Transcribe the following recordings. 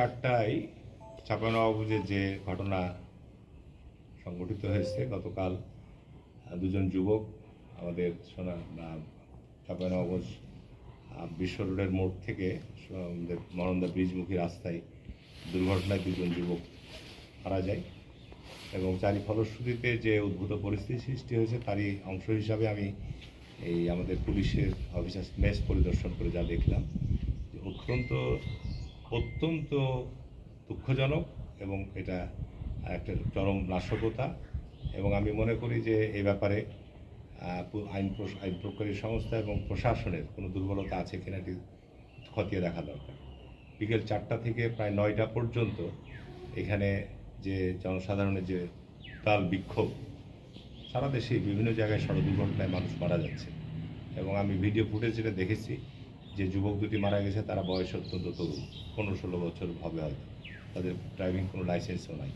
চারটায় চাপানবাবুজে যে ঘটনা সংঘটিত হয়েছে, গতকাল দুজন যুবক, আমাদের সোনা চাপানবাবুজ বিশ্ব রোডের মোড় থেকে মরন্দা ব্রিজমুখী রাস্তায় দুর্ঘটনায় দুজন যুবক মারা যায় এবং চারি ফলশ্রুতিতে যে উদ্ভূত পরিস্থিতি সৃষ্টি হয়েছে, তারই অংশ হিসাবে আমি এই আমাদের পুলিশের অফিসার মেস পরিদর্শন করে যা দেখলাম অত্যন্ত অত্যন্ত দুঃখজনক এবং এটা একটা চরম নাশকতা। এবং আমি মনে করি যে এ ব্যাপারে আইন আইন প্রকারী সংস্থা এবং প্রশাসনের কোনো দুর্বলতা আছে কিনা এটি খতিয়ে দেখা দরকার। বিকেল চারটা থেকে প্রায় নয়টা পর্যন্ত এখানে যে জনসাধারণের যে তাল বিক্ষোভ, সারা দেশে বিভিন্ন জায়গায় সড়ক দুর্ঘটনায় মানুষ মারা যাচ্ছে। এবং আমি ভিডিও ফুটেজ যেটা দেখেছি। যে যুবক দুটি মারা গেছে, তারা বয়স অত্যন্ত তরুণ পনেরো ষোলো বছর হবে হয়তো। তাদের ড্রাইভিং কোনো লাইসেন্সও নাই।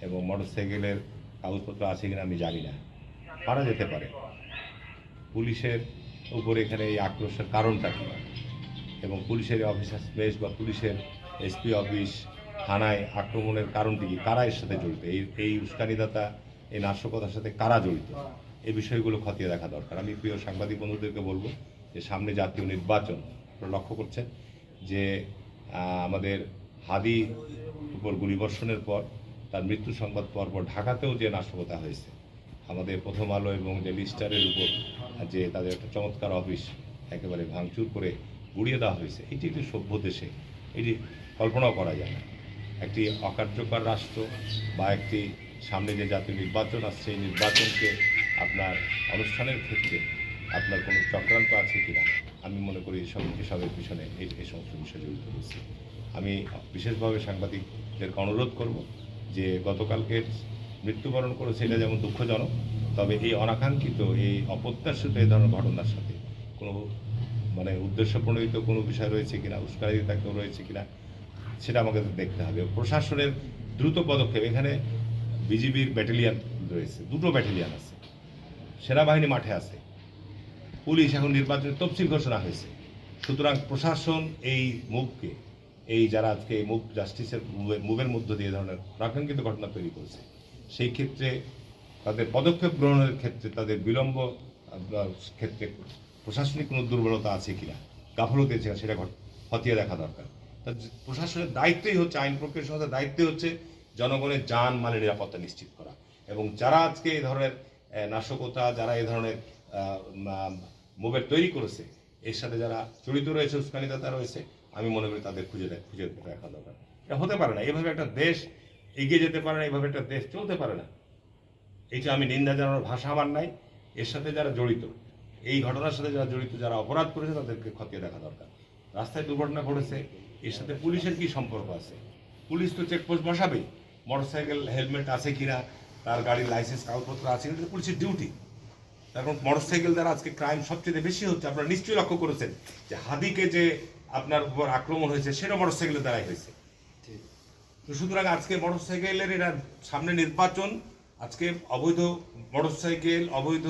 এবং মোটরসাইকেলের কাগজপত্র আছে কিনা আমি জানি না। মারা যেতে পারে। পুলিশের উপর এখানে এই আক্রোশের কারণটা কী? এবং পুলিশের অফিসার স্পেস বা পুলিশের এসপি অফিস থানায় আক্রমণের কারণটি কি? কারা এর সাথে জড়িত? এই এই উস্কানিদাতা, এই নাশকতার সাথে কারা জড়িত? এই বিষয়গুলো খতিয়ে দেখা দরকার। আমি প্রিয় সাংবাদিক বন্ধুদেরকে বলব যে সামনে জাতীয় নির্বাচন লক্ষ্য করছেন, যে আমাদের হাদি উপর গুলিবর্ষণের পর, তার মৃত্যু সংবাদ পর পর ঢাকাতেও যে নাশকতা হয়েছে, আমাদের প্রথম আলো এবং ডেলি স্টারের উপর, যে তাদের একটা চমৎকার অফিস একেবারে ভাঙচুর করে গুড়িয়ে দেওয়া হয়েছে, এটি একটি সভ্য দেশে, এটি কল্পনাও করা যায় না। একটি অকার্যকর রাষ্ট্র বা একটি সামনে যে জাতীয় নির্বাচন আসছে, এই নির্বাচনকে আপনার অনুষ্ঠানের ক্ষেত্রে আপনার কোনো চক্রান্ত আছে কিনা? আমি মনে করি এসব এসবের পিছনে এই এই সমস্ত বিষয় জড়িত রয়েছে। আমি বিশেষভাবে সাংবাদিকদেরকে অনুরোধ করব যে গতকালকে মৃত্যুবরণ করেছে এটা যেমন দুঃখজনক, তবে এই অনাকাঙ্ক্ষিত, এই অপ্রত্যাশিত এই ধরনের ঘটনার সাথে কোনো মানে উদ্দেশ্য প্রণোদিত কোনো বিষয় রয়েছে কিনা উস্কানিতা কেউ রয়েছে কিনা, সেটা আমাকে দেখতে হবে। প্রশাসনের দ্রুত পদক্ষেপ, এখানে বিজিবির ব্যাটালিয়ান রয়েছে, দুটো ব্যাটালিয়ান আছে। সেনাবাহিনী মাঠে আছে। পুলিশ এখন নির্বাচনের তফসিল ঘোষণা হয়েছে। সুতরাং প্রশাসন এই মুভকে এই যারা আজকে মুভ জাস্টিসের মুভের মধ্য দিয়ে ধরনের প্রাকাঙ্ক্ষিত ঘটনা তৈরি করেছে, সেই ক্ষেত্রে তাদের পদক্ষেপ গ্রহণের ক্ষেত্রে, তাদের বিলম্ব ক্ষেত্রে প্রশাসনিক কোনো দুর্বলতা আছে কিনা, গাফলতি আছে সেটা খতিয়ে দেখা দরকার। প্রশাসনের দায়িত্বই হচ্ছে, আইন প্রক্রিয়া সংস্থার দায়িত্বই হচ্ছে জনগণের যান, মালের নিরাপত্তা নিশ্চিত করা। এবং যারা আজকে এই ধরনের নাশকতা, যারা এই ধরনের মুভের তৈরি করেছে, এর সাথে যারা জড়িত রয়েছে উস্কানিদাতা রয়েছে, আমি মনে করি তাদের খুঁজে দেখ- খুঁজে দেখা দরকার। এটা হতে পারে না, এভাবে একটা দেশ এগিয়ে যেতে পারে না, এভাবে একটা দেশ চলতে পারে না। এইটা আমি নিন্দা জানানোর ভাষা আমার নাই, এর সাথে যারা জড়িত, এই ঘটনার সাথে যারা জড়িত, যারা অপরাধ করেছে, তাদেরকে খতিয়ে দেখা দরকার। রাস্তায় দুর্ঘটনা ঘটেছে, এর সাথে পুলিশের কি সম্পর্ক আছে? পুলিশ তো চেকপোস্ট বসাবেই মোটরসাইকেল হেলমেট আছে কিনা, তার গাড়ির লাইসেন্স কাগজপত্র আছে এটা পুলিশের ডিউটি এখন মোটরসাইকেল দ্বারা আজকে ক্রাইম সবচেয়ে বেশি হচ্ছে আপনারা নিশ্চয়ই লক্ষ্য করেছেন যে হাদিকে যে আপনার উপর আক্রমণ হয়েছে সেটা মোটরসাইকেলের দ্বারাই হয়েছে। তো সুতরাং আজকে মোটরসাইকেলের এরা সামনে নির্বাচন আজকে অবৈধ মোটরসাইকেল অবৈধ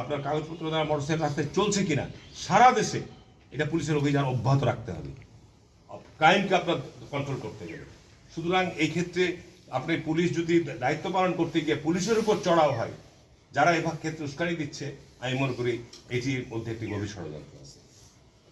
আপনার কাগজপত্র দ্বারা মোটরসাইকেল রাস্তায় চলছে কিনা সারা দেশে এটা পুলিশের অভিযান অব্যাহত রাখতে হবে। ক্রাইমকে আপনার কন্ট্রোল করতে গেলে। সুতরাং এই ক্ষেত্রে আপনি পুলিশ যদি দায়িত্ব পালন করতে গিয়ে পুলিশের উপর চড়াও হয় যারা এভাবে ক্ষেত্রে উস্কানি দিচ্ছে আমি মনে করি এটির মধ্যে একটি গভীর ষড়যন্ত্র আছে।